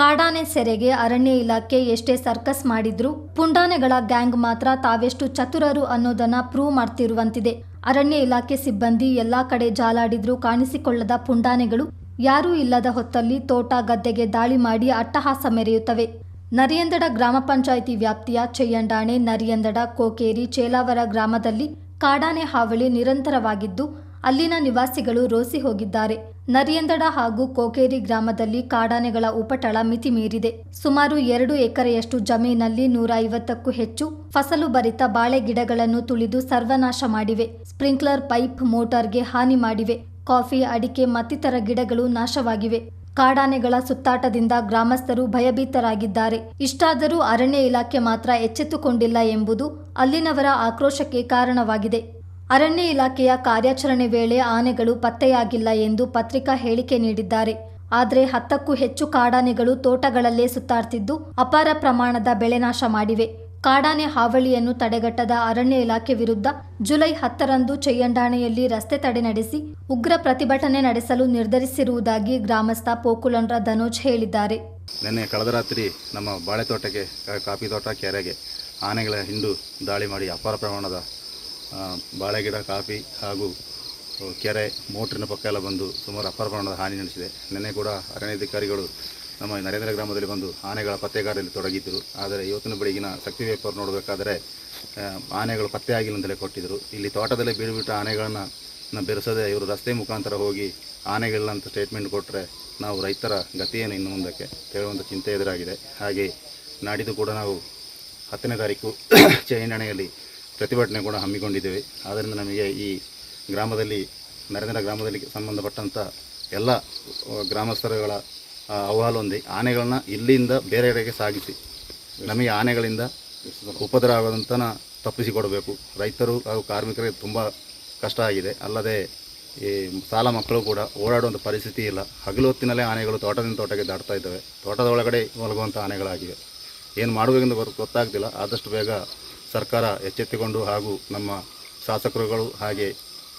ಕಾಡಾನೆ ಸೆರೆಗೆ ಅರಣ್ಯ ಇಲಾಖೆ ಎಷ್ಟೇ ಸರ್ಕಸ್ ಮಾಡಿದ್ರೂ ಪುಂಡಾನೆಗಳ ಗ್ಯಾಂಗ್ ಮಾತ್ರ ತಾವೆಷ್ಟು ಚತುರರು ಅನ್ನೋದನ್ನ ಪ್ರೂವ್ ಮಾಡ್ತಿರುವಂತಿದೆ. ಅರಣ್ಯ ಇಲಾಖೆ ಸಿಬ್ಬಂದಿ ಎಲ್ಲಾ ಕಡೆ ಜಾಲಾಡಿದ್ರೂ ಕಾಣಿಸಿಕೊಳ್ಳದ ಪುಂಡಾನೆಗಳು ಯಾರೂ ಇಲ್ಲದ ಹೊತ್ತಲ್ಲಿ ತೋಟ ಗದ್ದೆಗೆ ದಾಳಿ ಮಾಡಿ ಅಟ್ಟಹಾಸ ಮೆರೆಯುತ್ತವೆ. ನರಿಯಂದಡ ಗ್ರಾಮ ಪಂಚಾಯಿತಿ ವ್ಯಾಪ್ತಿಯ ಚೆಯ್ಯಂಡಾಣೆ ನರಿಯಂದಡ, ಕೋಕೇರಿ, ಚೇಲಾವರ ಗ್ರಾಮದಲ್ಲಿ ಕಾಡಾನೆ ಹಾವಳಿ ನಿರಂತರವಾಗಿದ್ದು ಅಲ್ಲಿನ ನಿವಾಸಿಗಳು ರೋಸಿ ಹೋಗಿದ್ದಾರೆ. ನರಿಯಂದಡ ಹಾಗೂ ಕೋಕೇರಿ ಗ್ರಾಮದಲ್ಲಿ ಕಾಡಾನೆಗಳ ಉಪಟಳ ಮಿತಿ ಮೀರಿದೆ ಸುಮಾರು ಎರಡು ಎಕರೆಯಷ್ಟು ಜಮೀನಲ್ಲಿ ನೂರ ಐವತ್ತಕ್ಕೂ ಹೆಚ್ಚು ಫಸಲು ಭರಿತ ಬಾಳೆ ಗಿಡಗಳನ್ನು ತುಳಿದು ಸರ್ವನಾಶ ಮಾಡಿವೆ. ಸ್ಪ್ರಿಂಕ್ಲರ್ ಪೈಪ್ ಮೋಟಾರ್ಗೆ ಹಾನಿ ಮಾಡಿವೆ. ಕಾಫಿ, ಅಡಿಕೆ, ಮತ್ತಿತರ ಗಿಡಗಳು ನಾಶವಾಗಿವೆ. ಕಾಡಾನೆಗಳ ಸುತ್ತಾಟದಿಂದ ಗ್ರಾಮಸ್ಥರು ಭಯಭೀತರಾಗಿದ್ದಾರೆ. ಇಷ್ಟಾದರೂ ಅರಣ್ಯ ಇಲಾಖೆ ಮಾತ್ರ ಎಚ್ಚೆತ್ತುಕೊಂಡಿಲ್ಲ ಎಂಬುದು ಅಲ್ಲಿನವರ ಆಕ್ರೋಶಕ್ಕೆ ಕಾರಣವಾಗಿದೆ. ಅರಣ್ಯ ಇಲಾಖೆಯ ಕಾರ್ಯಾಚರಣೆ ವೇಳೆ ಆನೆಗಳು ಪತ್ತೆಯಾಗಿಲ್ಲ ಎಂದು ಪತ್ರಿಕಾ ಹೇಳಿಕೆ ನೀಡಿದ್ದಾರೆ. ಆದರೆ ಹತ್ತಕ್ಕೂ ಹೆಚ್ಚು ಕಾಡಾನೆಗಳು ತೋಟಗಳಲ್ಲೇ ಸುತ್ತಾಡ್ತಿದ್ದು ಅಪಾರ ಪ್ರಮಾಣದ ಬೆಳೆ ನಾಶ ಮಾಡಿವೆ. ಕಾಡಾನೆ ಹಾವಳಿಯನ್ನು ತಡೆಗಟ್ಟದ ಅರಣ್ಯ ಇಲಾಖೆ ವಿರುದ್ಧ ಜುಲೈ ಹತ್ತರಂದು ಚೆಯ್ಯಂಡಾಣೆಯಲ್ಲಿ ರಸ್ತೆ ತಡೆ ನಡೆಸಿ ಉಗ್ರ ಪ್ರತಿಭಟನೆ ನಡೆಸಲು ನಿರ್ಧರಿಸಿರುವುದಾಗಿ ಗ್ರಾಮಸ್ಥ ಪೋಕುಲನ್ರ ಧನೋಜ್ ಹೇಳಿದ್ದಾರೆ. ನಿನ್ನೆ ಕಳೆದ ರಾತ್ರಿ ನಮ್ಮ ಬಾಳೆ ತೋಟಕ್ಕೆ ಕಾಫಿ ತೋಟ ಕೆರೆಗೆ ಆನೆಗಳ ಹಿಂಡು ದಾಳಿ ಮಾಡಿ ಅಪಾರ ಪ್ರಮಾಣದ ಆ, ಬಾಳೆ ಗಿಡ ಕಾಫಿ ಹಾಗೂ ಕೆರೆ ಮೋಟ್ರಿನ ಪಕ್ಕ ಎಲ್ಲ ಬಂದು ಸುಮಾರು ಅಪಾರ ಪ್ರಮಾಣದ ಹಾನಿ ನಡೆಸಿದೆ. ನಿನ್ನೆ ಕೂಡ ಅರಣ್ಯಾಧಿಕಾರಿಗಳು ನಮ್ಮ ನರೇಂದ್ರ ಗ್ರಾಮದಲ್ಲಿ ಬಂದು ಆನೆಗಳ ಪತ್ತೆಗಾರರಲ್ಲಿ ತೊಡಗಿದ್ದರು ಆದರೆ ಇವತ್ತಿನ ಬೆಳಗಿನ ಶಕ್ತಿ ಪೇಪರ್ ನೋಡಬೇಕಾದರೆ ಆನೆಗಳು ಪತ್ತೆ ಆಗಿಲ್ಲ ಅಂತಲೇ ಕೊಟ್ಟಿದ್ದರು ಇಲ್ಲಿ ತೋಟದಲ್ಲೇ ಬೀಡುಬಿಟ್ಟ ಆನೆಗಳನ್ನು ಬೆರೆಸದೆ ಇವರು ರಸ್ತೆ ಮುಖಾಂತರ ಹೋಗಿ ಆನೆಗಳಿಲ್ಲ ಅಂತ ಸ್ಟೇಟ್ಮೆಂಟ್ ಕೊಟ್ಟರೆ ನಾವು ರೈತರ ಗತಿಯನ್ನು ಇನ್ನು ಮುಂದಕ್ಕೆ ಕೇಳುವಂಥ ಚಿಂತೆ ಎದುರಾಗಿದೆ. ಹಾಗೆ ನಾಡಿದ್ದು ಕೂಡ ನಾವು ಹತ್ತನೇ ತಾರೀಕು ಚೈನಣೆಯಲ್ಲಿ ಪ್ರತಿಭಟನೆ ಕೂಡ ಹಮ್ಮಿಕೊಂಡಿದ್ದೇವೆ. ಆದ್ದರಿಂದ ನಮಗೆ ಈ ಗ್ರಾಮದಲ್ಲಿ, ನರೇಂದ್ರ ಗ್ರಾಮದಲ್ಲಿ ಸಂಬಂಧಪಟ್ಟಂಥ ಎಲ್ಲ ಗ್ರಾಮಸ್ಥರುಗಳ ಅಹವಾಲೊಂದಿ ಆನೆಗಳನ್ನ ಇಲ್ಲಿಂದ ಬೇರೆ ಕಡೆಗೆ ಸಾಗಿಸಿ, ನಮಗೆ ಆನೆಗಳಿಂದ ಉಪದ್ರ ಆಗೋದಂತನ ತಪ್ಪಿಸಿಕೊಡಬೇಕು. ರೈತರು ಹಾಗೂ ಕಾರ್ಮಿಕರಿಗೆ ತುಂಬ ಕಷ್ಟ ಆಗಿದೆ. ಅಲ್ಲದೆ, ಈ ಸಾಲ ಮಕ್ಕಳು ಕೂಡ ಓಡಾಡುವಂಥ ಪರಿಸ್ಥಿತಿ ಇಲ್ಲ. ಹಗಲು ಹೊತ್ತಿನಲ್ಲೇ ಆನೆಗಳು ತೋಟದಿಂದ ತೋಟಕ್ಕೆ ದಾಟ್ತಾ ಇದ್ದಾವೆ. ತೋಟದ ಒಳಗಡೆ ಮಲಗುವಂಥ ಆನೆಗಳಾಗಿವೆ. ಏನು ಮಾಡಬೇಕೆಂದು ಗೊತ್ತು ಗೊತ್ತಾಗ್ತಿಲ್ಲ. ಆದಷ್ಟು ಬೇಗ ಸರ್ಕಾರ ಎಚ್ಚೆತ್ತುಕೊಂಡು ಹಾಗೂ ನಮ್ಮ ಶಾಸಕರುಗಳು ಹಾಗೆ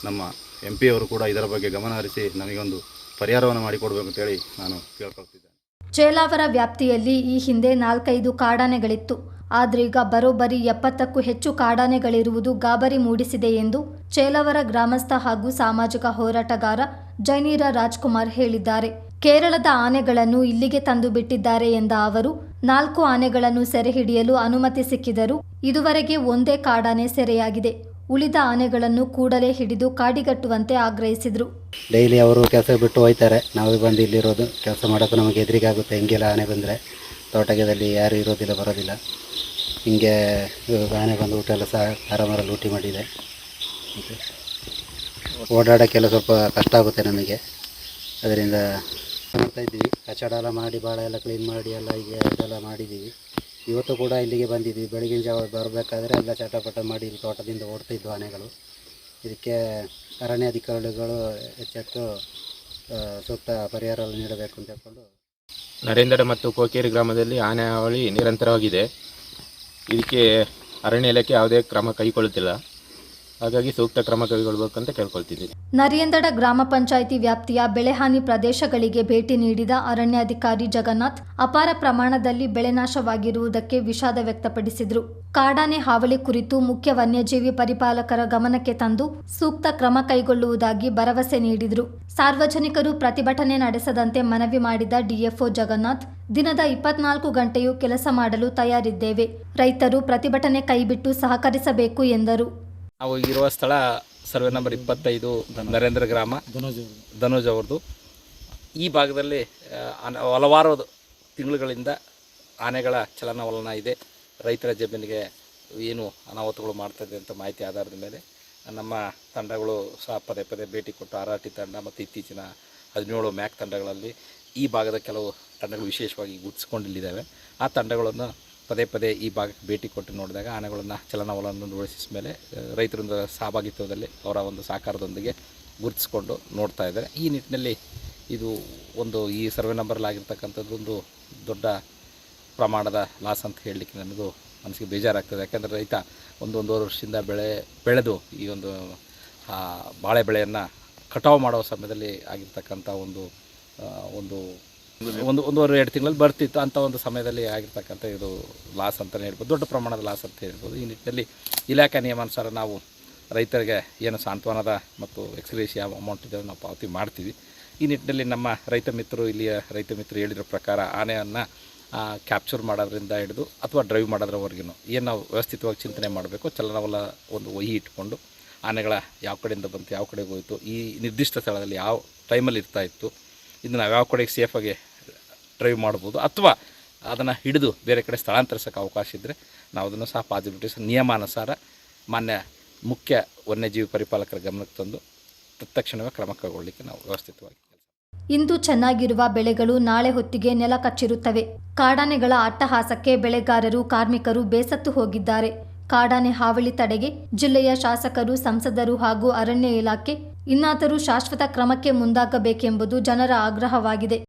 ನಮ್ಮ ಎಂ ಪಿಯವರು ಕೂಡ ಇದರ ಬಗ್ಗೆ ಗಮನ ಹರಿಸಿ ನಮಗೊಂದು ಪರಿಹಾರವನ್ನು ಮಾಡಿಕೊಡ್ಬೇಕು ಅಂತೇಳಿ ನಾನು ಕೇಳ್ಕೊಳ್ತಿದ್ದೇನೆ. ಚೇಲಾವರ ವ್ಯಾಪ್ತಿಯಲ್ಲಿ ಈ ಹಿಂದೆ ನಾಲ್ಕೈದು ಕಾಡಾನೆಗಳಿತ್ತು. ಆದ್ರೀಗ ಬರೋಬ್ಬರಿ ಎಪ್ಪತ್ತಕ್ಕೂ ಹೆಚ್ಚು ಕಾಡಾನೆಗಳಿರುವುದು ಗಾಬರಿ ಮೂಡಿಸಿದೆ ಎಂದು ಚೇಲಾವರ ಗ್ರಾಮಸ್ಥ ಹಾಗೂ ಸಾಮಾಜಿಕ ಹೋರಾಟಗಾರ ಜೈನೀರ ರಾಜ್ಕುಮಾರ್ ಹೇಳಿದ್ದಾರೆ. ಕೇರಳದ ಆನೆಗಳನ್ನು ಇಲ್ಲಿಗೆ ತಂದು ಬಿಟ್ಟಿದ್ದಾರೆ ಎಂದ ಅವರು, ನಾಲ್ಕು ಆನೆಗಳನ್ನು ಸೆರೆ ಹಿಡಿಯಲು ಅನುಮತಿ ಸಿಕ್ಕಿದರು ಇದುವರೆಗೆ ಒಂದೇ ಕಾಡಾನೆ ಸೆರೆಯಾಗಿದೆ. ಉಳಿದ ಆನೆಗಳನ್ನು ಕೂಡಲೇ ಹಿಡಿದು ಕಾಡಿಗಟ್ಟುವಂತೆ ಆಗ್ರಹಿಸಿದರು. ಡೈಲಿ ಅವರು ಕೆಲಸ ಬಿಟ್ಟು ಹೋಯ್ತಾರೆ. ನಾವು ಬಂದು ಇಲ್ಲಿರೋದು. ಕೆಲಸ ಮಾಡೋಕ್ಕೂ ನಮಗೆ ಎದುರಿಗೆ ಆಗುತ್ತೆ ಹಿಂಗೆಲ್ಲ ಆನೆ ಬಂದರೆ ತೋಟಗದಲ್ಲಿ ಯಾರು ಇರೋದಿಲ್ಲ, ಬರೋದಿಲ್ಲ. ಹಿಂಗೆ ಆನೆ ಬಂದು ಊಟ ಎಲ್ಲ ಸಹ ಆರಾಮರಲ್ಲಿ ಲೂಟಿ ಮಾಡಿದೆ. ಓಡಾಡೋಕ್ಕೆಲ್ಲ ಸ್ವಲ್ಪ ಕಷ್ಟ ಆಗುತ್ತೆ ನಮಗೆ. ಅದರಿಂದ ಮಾಡ್ತಾ ಇದ್ದೀವಿ ಕಚಡ ಎಲ್ಲ ಮಾಡಿ ಭಾಳ ಎಲ್ಲ ಕ್ಲೀನ್ ಮಾಡಿ, ಎಲ್ಲ ಹೀಗೆ ಇದೆಲ್ಲ ಮಾಡಿದ್ದೀವಿ. ಇವತ್ತು ಕೂಡ ಇಲ್ಲಿಗೆ ಬಂದಿದ್ವಿ ಬೆಳಗಿನ ಜಾವ ಬರಬೇಕಾದ್ರೆ ಎಲ್ಲ ಚಟಪಟ ಮಾಡಿ ಇಲ್ಲಿ ತೋಟದಿಂದ ಓಡ್ತಾ ಇದ್ವು ಆನೆಗಳು. ಇದಕ್ಕೆ ಅರಣ್ಯ ಅಧಿಕಾರಿಗಳು ಹೆಚ್ಚೆತ್ತು ಸೂಕ್ತ ಪರಿಹಾರ ನೀಡಬೇಕು ಅಂತ ಹೇಳ್ಕೊಂಡು. ನರೇಂದ್ರ ಮತ್ತು ಕೋಕೇರಿ ಗ್ರಾಮದಲ್ಲಿ ಆನೆ ಹಾವಳಿ ನಿರಂತರವಾಗಿದೆ. ಇದಕ್ಕೆ ಅರಣ್ಯ ಇಲಾಖೆ ಯಾವುದೇ ಕ್ರಮ ಕೈಗೊಳ್ಳುತ್ತಿಲ್ಲ. ಹಾಗಾಗಿ ಸೂಕ್ತ ಕ್ರಮ ಕೈಗೊಳ್ಳಬೇಕಂತ ಕೇಳ್ಕೊಳ್ತಿದ್ದೀನಿ ನರಿಯಂದಡ ಗ್ರಾಮ ಪಂಚಾಯಿತಿ ವ್ಯಾಪ್ತಿಯ ಬೆಳೆಹಾನಿ ಪ್ರದೇಶಗಳಿಗೆ ಭೇಟಿ ನೀಡಿದ ಅರಣ್ಯಾಧಿಕಾರಿ ಜಗನ್ನಾಥ್, ಅಪಾರ ಪ್ರಮಾಣದಲ್ಲಿ ಬೆಳೆ ನಾಶವಾಗಿರುವುದಕ್ಕೆ ವಿಷಾದ ವ್ಯಕ್ತಪಡಿಸಿದರು. ಕಾಡಾನೆ ಹಾವಳಿ ಕುರಿತು ಮುಖ್ಯ ವನ್ಯಜೀವಿ ಪರಿಪಾಲಕರ ಗಮನಕ್ಕೆ ತಂದು ಸೂಕ್ತ ಕ್ರಮ ಕೈಗೊಳ್ಳುವುದಾಗಿ ಭರವಸೆ ನೀಡಿದರು. ಸಾರ್ವಜನಿಕರು ಪ್ರತಿಭಟನೆ ನಡೆಸದಂತೆ ಮನವಿ ಮಾಡಿದ ಡಿಎಫ್ಒ ಜಗನ್ನಾಥ್, ದಿನದ ಇಪ್ಪತ್ನಾಲ್ಕು ಗಂಟೆಯೂ ಕೆಲಸ ಮಾಡಲು ತಯಾರಿದ್ದೇವೆ. ರೈತರು ಪ್ರತಿಭಟನೆ ಕೈಬಿಟ್ಟು ಸಹಕರಿಸಬೇಕು ಎಂದರು. ನಾವು ಇರುವ ಸ್ಥಳ ಸರ್ವೆ ನಂಬರ್ ಇಪ್ಪತ್ತೈದು ನರೇಂದ್ರ ಗ್ರಾಮ. ಧನುಜ್ ಅವ್ರದ್ದು. ಈ ಭಾಗದಲ್ಲಿ ಹಲವಾರು ತಿಂಗಳುಗಳಿಂದ ಆನೆಗಳ ಚಲನವಲನ ಇದೆ. ರೈತರ ಜಮೀನಿಗೆ ಏನು ಅನಾಹುತಗಳು ಮಾಡ್ತಾಯಿದೆ ಅಂತ ಮಾಹಿತಿ ಆಧಾರದ ಮೇಲೆ ನಮ್ಮ ತಂಡಗಳು ಸಹ ಪದೇ ಪದೇ ಭೇಟಿ ಕೊಟ್ಟು ಆರಾಟಿ ತಂಡ ಮತ್ತು ಇತ್ತೀಚಿನ ಹದಿನೇಳು ಮ್ಯಾಕ್ ತಂಡಗಳಲ್ಲಿ ಈ ಭಾಗದ ಕೆಲವು ತಂಡಗಳು ವಿಶೇಷವಾಗಿ ಗುರುತಿಸ್ಕೊಂಡಿಲ್ಲಿದ್ದಾವೆ. ಆ ತಂಡಗಳನ್ನು ಪದೇ ಪದೇ ಈ ಭಾಗಕ್ಕೆ ಭೇಟಿ ಕೊಟ್ಟು ನೋಡಿದಾಗ ಆನೆಗಳನ್ನು ಚಲನವಲನಗೊಳಿಸಿದ ಮೇಲೆ ರೈತರಿಂದ ಸಹಭಾಗಿತ್ವದಲ್ಲಿ ಅವರ ಒಂದು ಸಹಕಾರದೊಂದಿಗೆ ಗುರುತಿಸ್ಕೊಂಡು ನೋಡ್ತಾ ಇದ್ದಾರೆ. ಈ ನಿಟ್ಟಿನಲ್ಲಿ ಇದು ಒಂದು ಈ ಸರ್ವೆ ನಂಬರ್ಲಾಗಿರ್ತಕ್ಕಂಥದ್ದು ಒಂದು ದೊಡ್ಡ ಪ್ರಮಾಣದ ಲಾಸ್ ಅಂತ ಹೇಳಲಿಕ್ಕೆ ನನಗೂ ಮನಸ್ಸಿಗೆ ಬೇಜಾರಾಗ್ತದೆ. ಯಾಕೆಂದರೆ ರೈತ ಒಂದು ಒಂದೂವರೆ ವರ್ಷದಿಂದ ಬೆಳೆ, ಬೆಳೆದು ಈ ಒಂದು ಬಾಳೆ ಬೆಳೆಯನ್ನು ಕಟಾವು ಮಾಡುವ ಸಮಯದಲ್ಲಿ ಆಗಿರ್ತಕ್ಕಂಥ ಒಂದು ಒಂದು ಒಂದು ಒಂದೂವರೆ, ಎರಡು ತಿಂಗಳಲ್ಲಿ ಬರ್ತಿತ್ತು ಅಂತ ಒಂದು ಸಮಯದಲ್ಲಿ ಆಗಿರ್ತಕ್ಕಂಥ ಇದು ಲಾಸ್ ಅಂತಲೇ ಹೇಳ್ಬೋದು, ದೊಡ್ಡ ಪ್ರಮಾಣದ ಲಾಸ್ ಅಂತ ಹೇಳ್ಬೋದು. ಈ ನಿಟ್ಟಿನಲ್ಲಿ ಇಲಾಖೆ ನಿಯಮಾನುಸಾರ ನಾವು ರೈತರಿಗೆ ಏನು ಸಾಂತ್ವನದ ಮತ್ತು ಎಕ್ಸ್ಗ್ರೇಷಿಯ ಅಮೌಂಟ್ ಇದೆ ನಾವು ಪಾವತಿ ಮಾಡ್ತೀವಿ. ಈ ನಿಟ್ಟಿನಲ್ಲಿ ನಮ್ಮ ರೈತ ಮಿತ್ರರು, ಇಲ್ಲಿಯ ರೈತ ಮಿತ್ರರು ಹೇಳಿರೋ ಪ್ರಕಾರ ಆನೆಯನ್ನು ಕ್ಯಾಪ್ಚರ್ ಮಾಡೋದ್ರಿಂದ ಹಿಡಿದು ಅಥವಾ ಡ್ರೈವ್ ಮಾಡೋದ್ರವರೆಗೂ ಏನು ನಾವು ವ್ಯವಸ್ಥಿತವಾಗಿ ಚಿಂತನೆ ಮಾಡಬೇಕು ಚಲನವಲ್ಲ ಒಂದು ಒಯ್ಯಿ ಇಟ್ಕೊಂಡು ಆನೆಗಳ ಯಾವ ಕಡೆಯಿಂದ ಬಂತು, ಯಾವ ಕಡೆಗೆ ಹೋಯಿತು, ಈ ನಿರ್ದಿಷ್ಟ ಸ್ಥಳದಲ್ಲಿ ಯಾವ ಟೈಮಲ್ಲಿ ಇರ್ತಾ ಇತ್ತು ಇದು ನಾವು ಯಾವ ಕಡೆಗೆ ಸೇಫಾಗಿ ಡ್ರೈವ್ ಮಾಡ್ಬೋದು ಅಥವಾ ಅದನ್ನು ಹಿಡಿದು ಬೇರೆ ಕಡೆ ಸ್ಥಳಾಂತರಿಸೋಕ್ಕೆ ಅವಕಾಶ ಇದ್ದರೆ ನಾವು ಅದನ್ನು ಸಹ ಪಾಸಿಬಿಲಿಟೀಸ್ ನಿಯಮಾನುಸಾರ ಮಾನ್ಯ ಮುಖ್ಯ ವನ್ಯಜೀವಿ ಪರಿಪಾಲಕರ ಗಮನಕ್ಕೆ ತಂದು ತತ್ಕ್ಷಣವೇ ಕ್ರಮ ಕೈಗೊಳ್ಳಲಿಕ್ಕೆ ನಾವು ವ್ಯವಸ್ಥಿತವಾಗಿ ಇಂದು ಚೆನ್ನಾಗಿರುವ ಬೆಳೆಗಳು ನಾಳೆ ಹೊತ್ತಿಗೆ ನೆಲ ಕಚ್ಚಿರುತ್ತವೆ. ಕಾಡಾನೆಗಳ ಅಟ್ಟಹಾಸಕ್ಕೆ ಬೆಳೆಗಾರರು, ಕಾರ್ಮಿಕರು ಬೇಸತ್ತು ಹೋಗಿದ್ದಾರೆ. ಕಾಡಾನೆ ಹಾವಳಿ ತಡೆಗೆ ಜಿಲ್ಲೆಯ ಶಾಸಕರು, ಸಂಸದರು ಹಾಗೂ ಅರಣ್ಯ ಇಲಾಖೆ ಇನ್ನಾದರೂ ಶಾಶ್ವತ ಕ್ರಮಕ್ಕೆ ಮುಂದಾಗಬೇಕೆಂಬುದು ಜನರ ಆಗ್ರಹವಾಗಿದೆ.